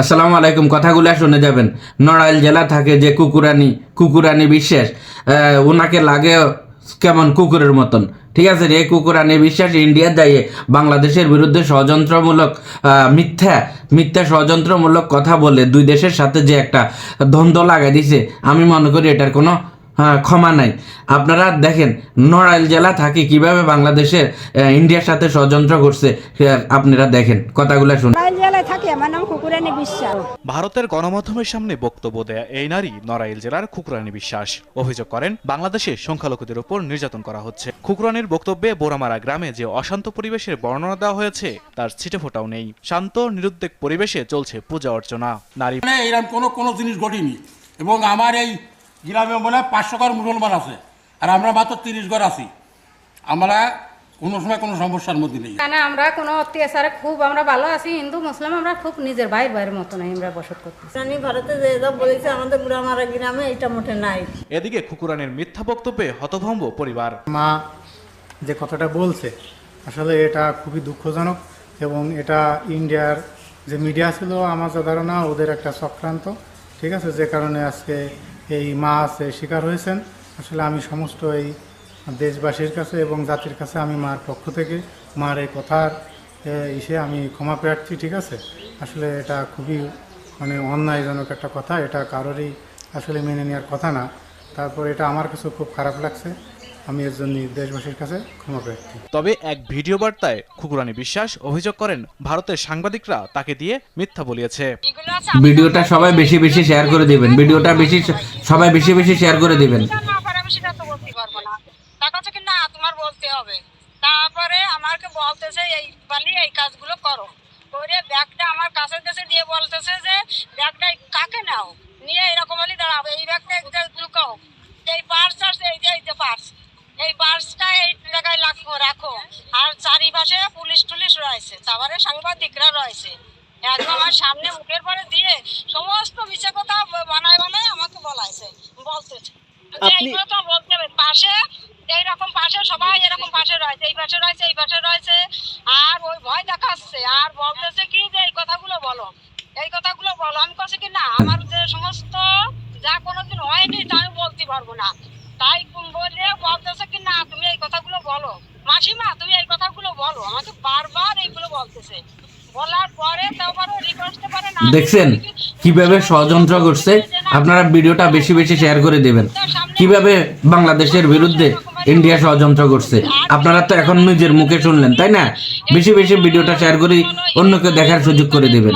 আসসালামু আলাইকুম কথাগুলো শুনে যাবেন। নড়াইল জেলা থাকে যে কুকুরানি কুকুরানি বিশ্বাস। ওনাকে লাগে কেমন কুকুরের মতন। ঠিক আছে এই কুকুরানি বিশ্বাস ইন্ডিয়ার দায়ে। বাংলাদেশের বিরুদ্ধে ষড়যন্ত্রমূলক মিথ্যা মিথ্যা ষড়যন্ত্রমূলক কথা বলে দুই দেশের সাথে যে একটা দ্বন্দ্ব লাগাই দিছে আমি মনে করি এটার কোনো হ্যাঁ, ক্ষমা নাই। আপনারা দেখেন নড়াইল জেলা থাকি কীভাবে বাংলাদেশের ইন্ডিয়ার সাথে ষড়যন্ত্র করছে আপনারা দেখেন কথাগুলো শুনে। মোবাইল আমার নাম কুকুরানি বিশ্বাস। ভারতের গণমাধ্যমের সামনে বক্তব্য দেয়া এই নারী নড়াইল জেলার খুকুরানী বিশ্বাস। অভিযোগ করেন বাংলাদেশে সংখ্যালঘুদের উপর নির্যাতন করা হচ্ছে। খুকুরানির বক্তব্যে বোরামারা গ্রামে যে অশান্ত পরিবেশের বর্ণনা দেওয়া হয়েছে তার ছিটেফোঁটাও নেই। শান্ত নিরুদ্বেগ পরিবেশে চলছে পূজা অর্চনা। নারী মানে এরকম কোনো কোনো জিনিস ঘটেনি। এবং আমার এই গ্রামে মনে হয় পাঁচশো ঘর মুসলমান আছে। আর আমরা মাত্র তিরিশ ঘর আছি। আমরা কোনো সময় কোনো সমস্যার মধ্যে নেই। এখানে আমরা কোনো অত্যাচারে খুব আমরা ভালো আছি হিন্দু মুসলিম আমরা খুব নিজের ভাই ভাইয়ের মতন আমরা বসত করতেছি। রানী ভারতে যে যা বলেছে আমাদের গ্রামারা গ্রামে এটা মোটে নাই। এদিকে খুকুরানির মিথ্যা বক্তব্যে হতভম্ব পরিবার। মা যে কথাটা বলছে আসলে এটা খুবই দুঃখজনক এবং এটা ইন্ডিয়ার যে মিডিয়া ছিল আমার যা ধারণা ওদের একটা চক্রান্ত ঠিক আছে? যে কারণে আজকে এই মা আছে শিকার হয়েছেন। আসলে আমি সমস্ত এই দেশবাসীর কাছে এবং জাতির কাছে আমি মার পক্ষ থেকে মার এই কথার ইসে আমি ক্ষমা প্রার্থী ঠিক আছে? আসলে এটা খুবই মানে অন্যায়জনক একটা কথা এটা কারোরই আসলে মেনে নেওয়ার কথা না। তারপর এটা আমার কাছে খুব খারাপ লাগছে আমি এর জন্য দেশবাসীর কাছে ক্ষমা প্রার্থী। তবে এক ভিডিও বার্তায় খুকুরানী বিশ্বাস অভিযোগ করেন ভারতের সাংবাদিকরা তাকে দিয়ে মিথ্যা বলিয়েছে। ভিডিওটা সবাই বেশি বেশি শেয়ার করে দিবেন ভিডিওটা বেশি সবাই বেশি বেশি শেয়ার করে দিবেন না পারে আমি সেটা তো বলতে পারব না তার না তোমার বলতে হবে। তারপরে আমাকে বলতেছে এই বালি এই কাজগুলো করো। করে ব্যাগটা আমার কাছে কাছে দিয়ে বলতেছে যে ব্যাগটা কাকে নাও? নিয়ে এরকম হলে দাঁড়াবো। এই ব্যাগটা লুকাও এই পার্স আছে এই যে এই যে পার্স এই পার্সটা এই জায়গায় রাখো রাখো। আর চারিপাশে পুলিশ টুলিশ রয়েছে। তারপরে সাংবাদিকরা রয়েছে। একদম আমার সামনে মুখের পরে দিয়ে সমস্ত মিছে কথা বানায় বানায় আমাকে বলাইছে বলতেছে। এইগুলো তো বলতে হবে পাশে এইরকম পাশে সবাই এরকম পাশে রয়েছে এই পাশে রয়েছে এই পাশে রয়েছে। আর ওই ভয় দেখাচ্ছে আর বলতেছে কি যে এই কথাগুলো বলো। এই কথাগুলো বলো। আমি কাছে কি না আমার যে সমস্ত যা কোনোদিন হয়নি তা আমি বলতে পারব না। তাই বলে বলতেছে কি না তুমি এই কথাগুলো বলো। মাসিমা তুমি এই কথাগুলো বলো। আমাকে বারবার এইগুলো বলতেছে। বলার পরে তারপরে রিকোয়েস্ট করে না দেখছেন কীভাবে ষড়যন্ত্র করছে? আপনারা ভিডিওটা বেশি বেশি শেয়ার করে দেবেন। কীভাবে বাংলাদেশের বিরুদ্ধে ইন্ডিয়া ষড়যন্ত্র করছে। আপনারা তো এখন নিজের মুখে শুনলেন, তাই না? বেশি বেশি ভিডিওটা শেয়ার করে, অন্যকে দেখার সুযোগ করে দিবেন।